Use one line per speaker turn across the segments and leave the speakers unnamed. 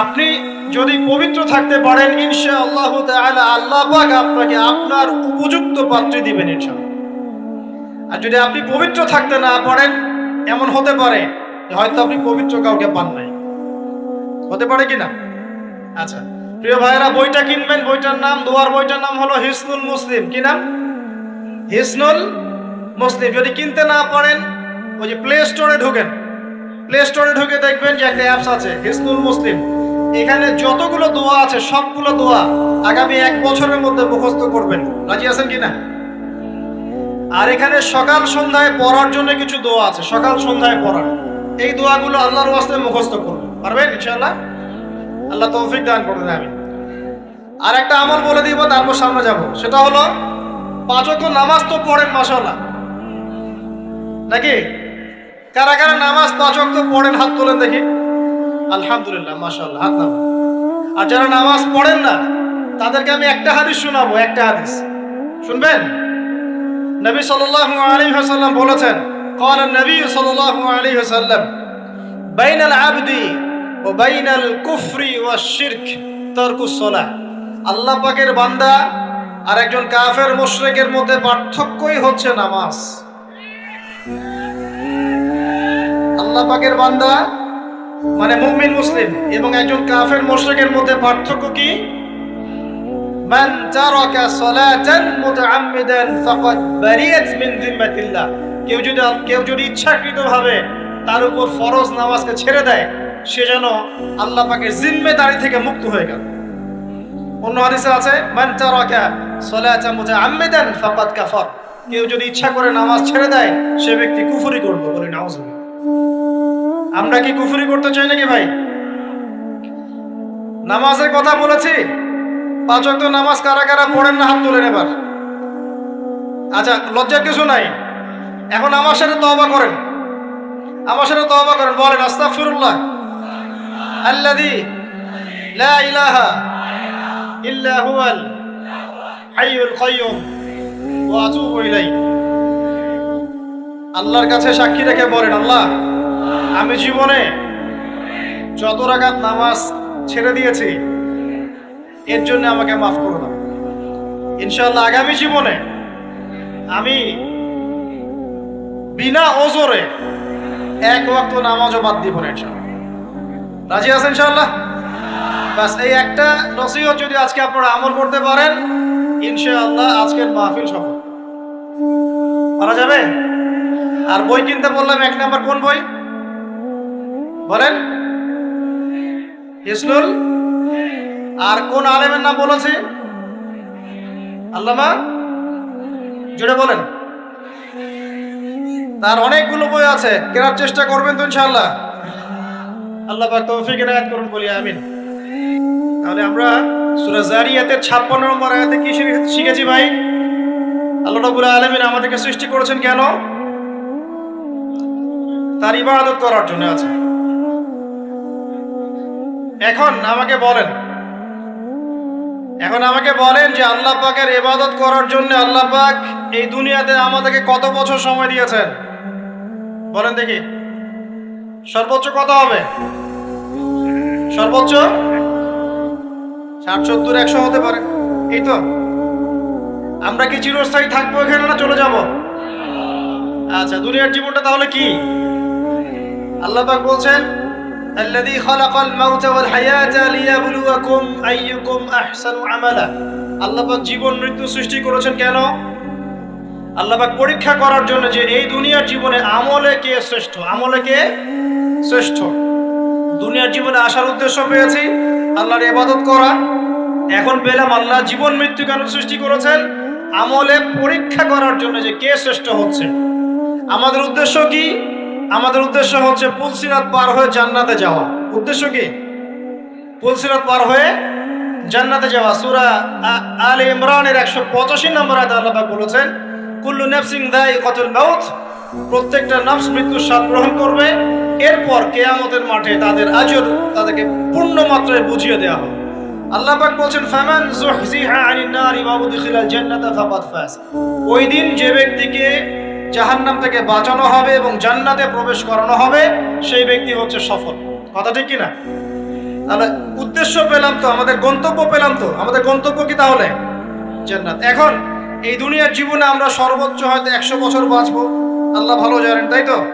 আপনি যদি পবিত্র থাকতে পারেন ইনশা আল্লাহ আল্লাহ পাক আপনাকে আপনার উপযুক্ত পাত্রে দিবেন, ইনশাআল্লাহ। আর যদি আপনি পবিত্র থাকতে না পারেন, এমন হতে পারে হয়তো আপনি পবিত্র কাউকে পান নাই। হতে পারে কি না? আচ্ছা প্রিয় ভাইয়েরা, বইটা কিনবেন, বইটার নাম, দোয়ার বইটার নাম হলো হিসনুল মুসলিম। কি নাম? হিসনুল মুসলিম। যদি কিনতে না পারেন, ওই যে প্লে স্টোরে ঢোকেন। প্লে স্টোরে ঢুকে দেখবেন যে একটা অ্যাপস আছে, হিসনুল মুসলিম। এখানে যতগুলো দোয়া আছে, সবগুলো দোয়া আগামী এক বছরের মধ্যে মুখস্থ করবেন। রাজি আছেন কি না আর এখানে সকাল সন্ধ্যায় পড়ার জন্য কিছু দোয়া আছে, সকাল সন্ধ্যায় পড়ার। এই দোয়াগুলো আল্লাহর ওয়াস্তে মুখস্থ করবেন। পারবেন ইনশাআল্লাহ? আল্লাহ তৌফিক দান করবেন আমি আর একটা আমল বলে দিব, তারপর সামনে যাব। সেটা হলো, পাঁচ ওয়াক্ত নামাজ তো পড়েন, মাশাআল্লাহ। নাকি? কারা কারা নামাজ পাঁচ ওয়াক্ত পড়েন, হাত তোলেন দেখি। আলহামদুলিল্লাহ মাশাআল্লাহ হাত নামান আর যারা নামাজ পড়েন না তাদেরকে আমি একটা হাদিস শোনাবো একটা হাদিস শুনবেন নবী সাল্লাল্লাহু আলাইহি ওয়াসাল্লাম বলেছেন قال النبي صلى الله عليه وسلم بين العبد وبين الكفر والشرك ترك الصلاة আল্লাহ পাকের বান্দা আর একজন কাফের মুশরিকের মধ্যে পার্থক্যই হচ্ছে নামাজ আল্লাহ পাকের বান্দা মানে মুমিন মুসলিম এবং একজন কাফের মুশরিকের মধ্যে পার্থক্য কি? মান তারাকা সালাতান মুতাআম্মিদান ফাকাদ বারিয়াত মিন কেউ যদি কেউ যদি ইচ্ছাকৃতভাবে তার উপর ফরজ নামাজকে ছেড়ে দেয়, সে যেন আল্লাহ পাকের জিম্মেদারি থেকে মুক্ত হয়ে গেল। অন্য হাদিসে আছে, মান তারাকা সালাতান মুতাআম্মিদান ফাকাদ কাফার। কেউ যদি ইচ্ছা করে নামাজ ছেড়ে দেয়, সে ব্যক্তি কুফরি করবে বলে নাউজুবিল্লাহ আমরা কি কুফরি করতে চাই নাকি ভাই? নামাজের কথা বলেছি। পাঁচ ওয়াক্ত নামাজ কারা কারা পড়েন না হাত তোলেন এবার। আচ্ছা লজ্জার কিছু নাই। এখন আমার সাথে তওবা করেন। আমার সাথে তওবা করেন, বলেন, আস্তাগফিরুল্লাহ। আল্লাযী লা ইলাহা ইল্লা হুয়াল হাইয়ুল কাইয়্যুম ওয়া আতুবু ইলাইহি। আল্লাহর কাছে সাক্ষী রেখে বলেন, আল্লাহ আমি জীবনে যত রাকাত নামাজ ছেড়ে দিয়েছি, এর জন্য আমাকে মাফ করে দাও ইনশাআল্লাহ আগামী জীবনে আমি বিনা ওজরে এক ওয়াক্ত নামাজও বাদ দিব না ইনশাআল্লাহ। রাজি আছেন ইনশাল্লাহ বাস এই একটা নসিহত যদি আজকে আপনারা আমল করতে পারেন, ইনশাআল্লাহ আজকের মাহফিল সফল। করা যাবে? আর বই কিনতে বললাম, এক নাম্বার কোন বই? বলেন। হিসনুল আর কোন আলেমের নাম বলেছে আল্লামা জুড়ে বলেন। তার অনেকগুলো বই আছে, কেনার চেষ্টা করবেন তো ইনশাআল্লাহ। আল্লাহ পাক তৌফিক এনায়েত করুন, বলি আমিন। তাহলে আমরা সূরা জারিয়াতের 56 নম্বর আয়াতে কি শিখেছি ভাই? আল্লাহ রাব্বুল আলামিন আমাদেরকে সৃষ্টি করেছেন কেন? তার ইবাদত করার জন্য আছে। এখন আমাকে বলেন। এখন আমাকে বলেন যে আল্লাহ পাকের ইবাদত করার জন্য আল্লাহ পাক এই দুনিয়াতে আমাদেরকে কত বছর সময় দিয়েছেন? বলেন দেখি। সর্বোচ্চ কত হবে? সর্বোচ্চ? ষাট সত্তর একশো হতে পারে। এই তো। আমরা কি চিরস্থায়ী থাকব এখানে না চলে যাব? আচ্ছা দুনিয়ার জীবনটা তাহলে কি? আল্লাহ পাক বলছেন الذي خلق الموت والحياة ليبلوكم أيكم أحسن عملا আল্লাহ পাক জীবন মৃত্যু সৃষ্টি করেছেন কেন আল্লাহ পাক পরীক্ষা করার জন্য যে এই দুনিয়ার জীবনে আমলে কে শ্রেষ্ঠ আমলে কে শ্রেষ্ঠ দুনিয়ার জীবনে আসার উদ্দেশ্য পেয়েছি আল্লাহর ইবাদত করা এখন পেলাম আল্লাহ জীবন মৃত্যু কেন সৃষ্টি করেছেন আমলে পরীক্ষা করার জন্য যে কে শ্রেষ্ঠ হচ্ছে আমাদের উদ্দেশ্য কি আমাদের উদ্দেশ্য হচ্ছে পুলসিরাত পার হয়ে জান্নাতে যাওয়া। উদ্দেশ্য কি? পুলসিরাত পার হয়ে জান্নাতে যাওয়া। সুরা আলে ইমরানের একশো পঁচাশি নম্বর আল্লাহ বলেছেন, কুল্লু নাফসিন দায়িকাতুল মাউত। প্রত্যেকটা নফস মৃত্যুর স্বাদ গ্রহণ করবে। এরপর কেয়ামতের মাঠে তাদের আজর তাদেরকে পূর্ণ মাত্রায় বুঝিয়ে দেওয়া হবে। আল্লাহ পাক বলছেন, ফামান যুহজিহা আনিন ফাকাদ ফাজ। ওই দিন যে ব্যক্তিকে জাহান্নাম থেকে বাঁচানো হবে এবং জান্নাতে প্রবেশ করানো হবে, সেই ব্যক্তি হচ্ছে সফল। কথা ঠিক কি না তাহলে উদ্দেশ্য পেলাম তো, আমাদের গন্তব্য পেলাম তো। আমাদের গন্তব্য কি তাহলে? জান্নাত। এখন এই দুনিয়ার জীবনে আমরা সর্বোচ্চ হয়তো একশো বছর বাঁচবো। আল্লাহ ভালো জানেন, তাই তো?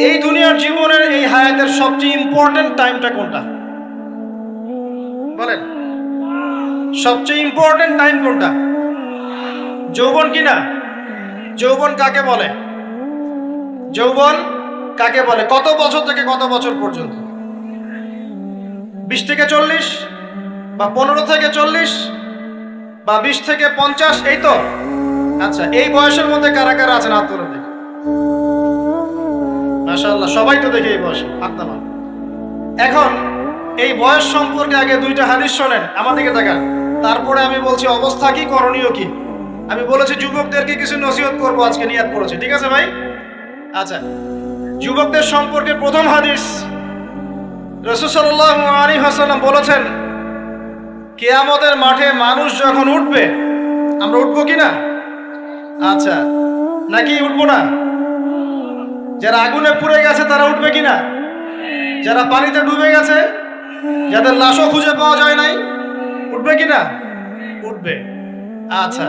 এই দুনিয়ার জীবনের এই হায়াতের সবচেয়ে ইম্পর্টেন্ট টাইমটা কোনটা? বলেন। সবচেয়ে ইম্পর্টেন্ট টাইম কোনটা? যৌবন কি না যৌবন কাকে বলে? যৌবন কাকে বলে? কত বছর থেকে কত বছর পর্যন্ত? বিশ থেকে চল্লিশ বা পনেরো থেকে চল্লিশ বা বিশ থেকে পঞ্চাশ, এই তো? আচ্ছা এই বয়সের মধ্যে কারা কারা আছেন? হাত দেখি। মাশাআল্লাহ, সবাই তো দেখি এই বয়সে হাত এখন এই বয়স সম্পর্কে আগে দুইটা হাদিস শোনেন, আমার দিকে তাকান। তারপরে আমি বলছি, অবস্থা কি, করণীয় কি? আমি বলেছি যুবকদেরকে কিছু নসিহত করব, আজকে নিয়াত করেছি। ঠিক আছে ভাই? আচ্ছা। যুবকদের সম্পর্কে প্রথম হাদিস রসুসাল্লাহ আলী হাসাল্লাম বলেছেন, কেয়ামতের মাঠে মানুষ যখন উঠবে, আমরা উঠবো কি না? আচ্ছা। নাকি উঠবো না? যারা আগুনে পুড়ে গেছে, তারা উঠবে কি না? যারা পানিতে ডুবে গেছে, যাদের লাশও খুঁজে পাওয়া যায় নাই, উঠবে কি না? উঠবে। আচ্ছা।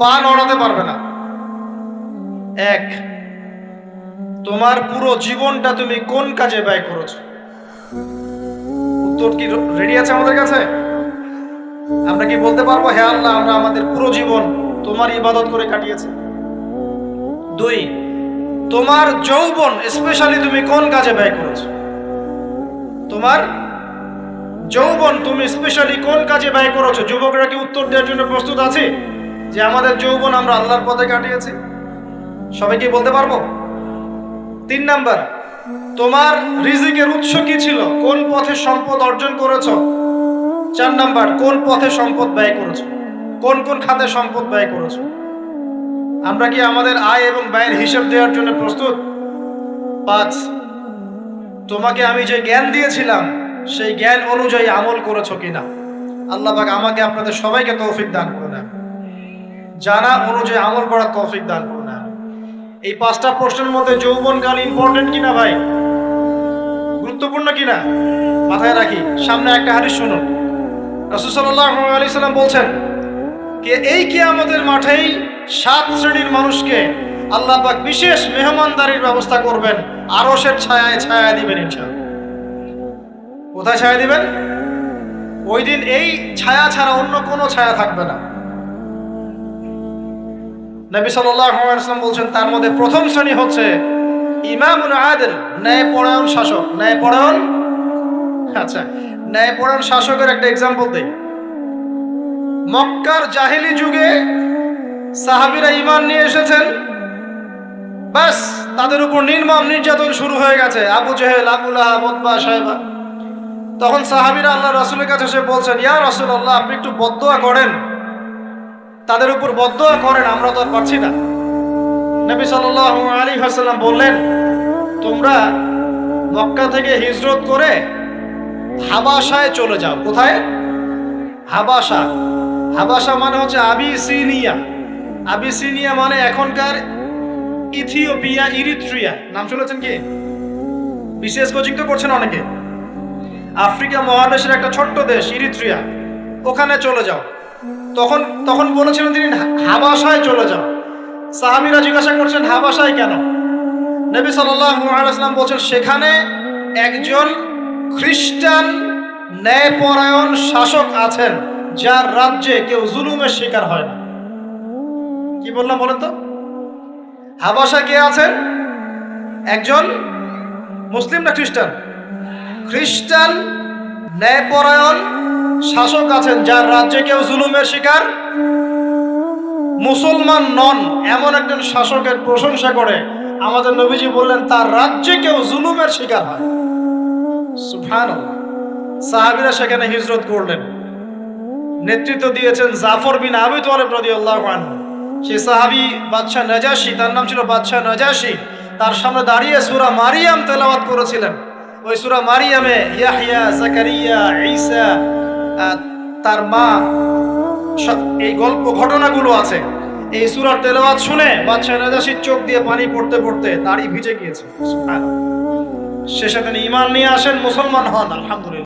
পা নড়াতে পারবে না। এক, তোমার পুরো জীবনটা তুমি কোন কাজে ব্যয় করেছ? উত্তর কি রেডি আছে আমাদের কাছে? আমরা কি বলতে পারব, হে আল্লাহ, আমরা আমাদের পুরো জীবন তোমার ইবাদত করে কাটিয়েছি? দুই, তোমার যৌবন স্পেশালি তুমি কোন কাজে ব্যয় করেছ? তোমার যৌবন তুমি স্পেশালি কোন কাজে ব্যয় করেছ? যুবকরা কি উত্তর দেওয়ার জন্য প্রস্তুত আছে? যে আমাদের যৌবন আমরা আল্লাহর পথে কাটিয়েছি। সবাই কি বলতে পারব? তিন নাম্বার, তোমার রিজিকের উৎস কি ছিল? কোন পথে সম্পদ অর্জন করেছ? চার নাম্বার, কোন পথে সম্পদ ব্যয় করেছ? কোন কোন খাতে সম্পদ ব্যয় করেছ? আমরা কি আমাদের আয় এবং ব্যয়ের হিসাব দেওয়ার জন্য প্রস্তুত? পাঁচ, তোমাকে আমি যে জ্ঞান দিয়েছিলাম, সেই জ্ঞান অনুযায়ী আমল করেছ কিনা? আল্লাহ আমাকে আপনাদের সবাইকে তৌফিক দান করে দেন। জানা অনুযায়ী আমল করার তৌফিক দান করে দেন এই পাঁচটা প্রশ্নের মধ্যে যৌবনকাল ইম্পর্টেন্ট কিনা ভাই? গুরুত্বপূর্ণ কিনা? মাথায় রাখি, সামনে একটা হাদিস শুনুন। রাসূলুল্লাহ আলী সাল্লাম বলছেন, কে এই কিয়ামতের মাঠেই সাত শ্রেণির মানুষকে আল্লাহ পাক বিশেষ মেহমানদারির ব্যবস্থা করবেন আরশের ছায়ায় ছায়া দিবেন ইনশাআল্লাহ। কোথায় ছায়া দিবেন? ওই দিন এই ছায়া ছাড়া অন্য কোনো ছায়া থাকবে না। নবী সাল্লাম বলছেন, তার মধ্যে প্রথম শ্রেণি হচ্ছে ইমামুন আদেল, ন্যায়পরায়ণ শাসক। ন্যায়পরায়ণ? আচ্ছা ন্যায়পরায়ণ শাসকের একটা এক্সাম্পল দেই। মক্কার জাহিলি যুগে সাহাবিরা ইমান নিয়ে এসেছেন। ব্যাস, তাদের উপর নির্মম নির্যাতন শুরু হয়ে গেছে। আবু জেহেল আবুল্লাহ বদবা সাহেবা তখন সাহাবিরা আল্লাহ রাসুলের কাছে এসে বলছেন, ইয়া রাসুল আল্লাহ আপনি একটু বদোয়া করেন। তাদের উপর বদোয়া করেন, আমরা তো আর পারছি না। নবী সাল্লাহ আলী হাসাল্লাম বললেন, তোমরা মক্কা থেকে হিজরত করে হাবাসায় চলে যাও। কোথায়? হাবাসা হাবাসা মানে হচ্ছে আবিসিনিয়া। আবিসিনিয়া মানে এখনকার ইথিওপিয়া, ইরিত্রিয়া। নাম শুনেছেন কি? বিশেষ কোচিং তো করছেন অনেকে। আফ্রিকা মহাদেশের একটা ছোট্ট দেশ, ইরিত্রিয়া। ওখানে চলে যাও। তখন তখন বলেছিলেন তিনি হাবাসায় চলে যাও। সাহাবিরা জিজ্ঞাসা করছেন হাবাসায় কেন? নবী সাল্লাম বলছেন, সেখানে একজন খ্রিস্টান ন্যায়পরায়ণ শাসক আছেন, যার রাজ্যে কেউ জুলুমের শিকার হয় না। কি বললাম বলেন তো? হাবাসা কে আছেন? একজন মুসলিম না খ্রিস্টান? খ্রিস্টান ন্যায়পরায়ণ শাসক আছেন, যার রাজ্যে কেউ জুলুমের শিকার? মুসলমান নন, এমন একজন শাসকের প্রশংসা করে। আমাদের নবীজি বললেন, তার রাজ্যে কেউ জুলুমের শিকার হয়। সাহাবিরা সেখানে হিজরত করলেন। নেতৃত্ব দিয়েছেন জাফর বিন আবু আনহু। সেই সাহাবী বাদশাহ নাজাশি, তার নাম ছিল বাদশাহ নাজাশি। তার সামনে দাঁড়িয়ে সুরা মারিয়াম তেলাওয়াত করেছিলেন। ওই সুরা মারিয়ামে ইয়াহইয়া, জাকারিয়া, ঈসা তার মা এই গল্প ঘটনাগুলো আছে। এই সুরার তেলাওয়াত শুনে বাদশাহ রাজাসির চোখ দিয়ে পানি পড়তে পড়তে দাড়ি ভিজে গিয়েছে। সে সাথে ইমান নিয়ে আসেন, মুসলমান হন, আলহামদুলিল্লাহ।